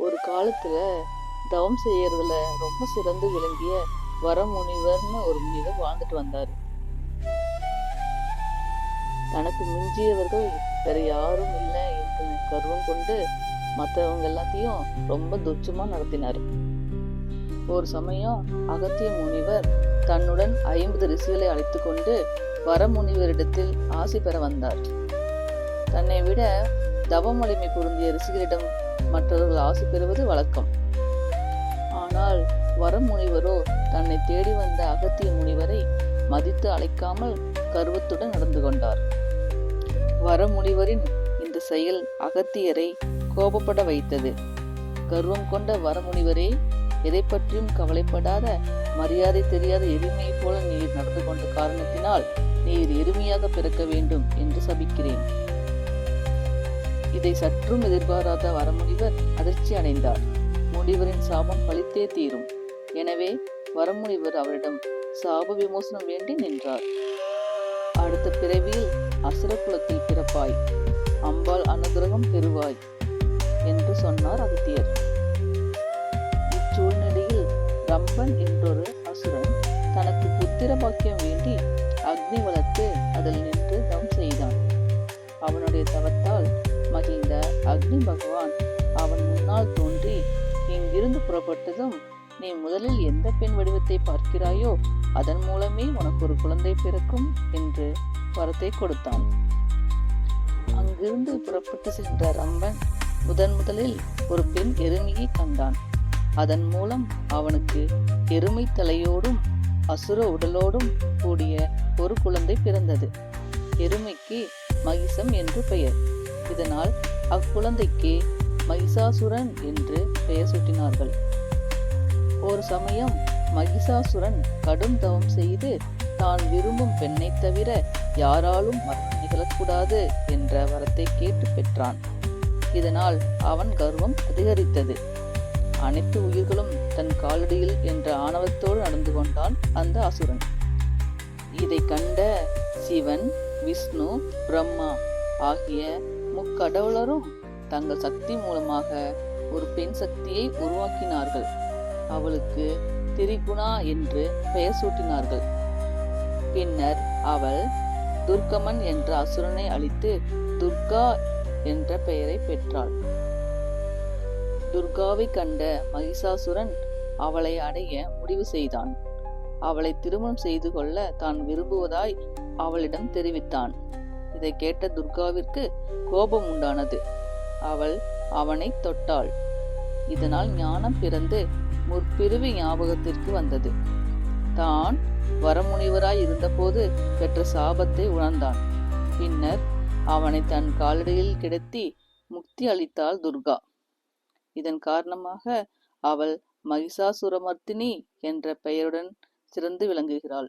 ஒரு காலத்துல தவம் செய்யறதுல ரொம்ப சிறந்து விளங்கிய வரமுனிவர்னு ஒரு முனிவர் வாழ்ந்துட்டு வந்தாரு. தனக்கு மிஞ்சியவர்கள் வேற யாரும் இல்லை என்று கர்வம் கொண்டு மற்றவங்க எல்லாத்தையும் ரொம்ப துச்சமா நடத்தினார். ஒரு சமயம் அகத்திய முனிவர் தன்னுடன் ஐம்பது ரிஷிகளை அழைத்து கொண்டு வரமுனிவரிடத்தில் ஆசி பெற வந்தார். தன்னை விட தவமொழிமை பொருந்திய ரிஷிகளிடம் மற்றவர்கள் ஆசை பெறுவது வழக்கம். ஆனால் வரமுனிவரோ தன்னை தேடி வந்த அகத்திய முனிவரை மதித்து அழைக்காமல் கர்வத்துடன் நடந்து கொண்டார். வரமுனிவரின் இந்த செயல் அகத்தியரை கோபப்பட வைத்தது. கர்வம் கொண்ட வரமுனிவரே எதை பற்றியும் கவலைப்படாத மரியாதை தெரியாத எருமையைப் போல நீர் நடந்து கொண்ட காரணத்தினால் நீர் எருமையாக பிறக்க வேண்டும் என்று சபிக்கிறேன். இதை சற்றும் எதிர்பாராத வரமுனிவர் அதிர்ச்சி அடைந்தார். முனிவரின் சாபம் பலித்தே தீரும். எனவே வரமுனிவர் அவரிடம் சாப விமோசனம் வேண்டி நின்றார். அடுத்த பிறவியில் அசுரகுலத்தில் பிறப்பாய். அம்பாள் அனுகிரகம் பெறுவாய் என்று சொன்னார் அதித்தியர். இச்சூழ்நிலையில் ரம்பன் என்றொரு அசுரன் தனக்கு புத்திர பாக்கியம் வேண்டி அக்னி வளர்த்து அதில் நின்று தவம் செய்தான். அவனுடைய தவத்தை அக்னி பகவான் அவன் முன்னால் தோன்றி இங்கிருந்து புறப்பட்டதும் நீ முதலில் எந்த பெண் வடிவத்தை பார்க்கிறாயோ அதன் மூலமே உனக்கு ஒரு குழந்தை பிறக்கும் என்று வரத்தை கொடுத்தான். அங்கிருந்து புறப்பட்டு சென்ற ரம்பன் முதன் முதலில் ஒரு பெண் எருமையை கண்டான். அதன் மூலம் அவனுக்கு எருமை தலையோடும் அசுர உடலோடும் கூடிய ஒரு குழந்தை பிறந்தது. எருமைக்கு மகிசம் என்று பெயர். இதனால் அக்குழந்தைக்கு மகிஷாசுரன் என்று பெயர் சூட்டினார்கள். ஒரு சமயம் மகிஷாசுரன் கடும் தவம் செய்து தான் விரும்பும் பெண்ணை தவிர யாராலும் மரணம் நிகழக்கூடாது என்ற வரத்தை கேட்டு பெற்றான். இதனால் அவன் கர்வம் அதிகரித்தது. அனைத்து உயிர்களும் தன் காலடியில் என்ற ஆணவத்தோடு நடந்து கொண்டான் அந்த அசுரன். இதை கண்ட சிவன் விஷ்ணு பிரம்மா ஆகிய முக்கடவுளரும் தங்கள் சக்தி மூலமாக ஒரு பெண் சக்தியை உருவாக்கினார்கள். அவளுக்கு திரிகுணா என்று பெயர் சூட்டினார்கள். பின்னர் அவள் துர்கமன் என்ற அசுரனை அழித்து துர்கா என்ற பெயரை பெற்றாள். துர்காவை கண்ட மகிஷாசுரன் அவளை அடைய முடிவு செய்தான். அவளை திருமணம் செய்து கொள்ள தான் விரும்புவதாய் அவளிடம் தெரிவித்தான். இதை கேட்ட துர்காவிற்கு கோபம் உண்டானது. அவள் அவனை தொட்டாள். இதனால் ஞானம் பிறந்து முற்பிரிவு ஞாபகத்திற்கு வந்தது. தான் வரமுனிவராய் இருந்தபோது பெற்ற சாபத்தை உணர்ந்தான். பின்னர் அவனை தன் காலடியில் கிடத்தி முக்தி அளித்தாள் துர்கா. இதன் காரணமாக அவள் மகிஷாசுரமர்த்தினி என்ற பெயருடன் சிறந்து விளங்குகிறாள்.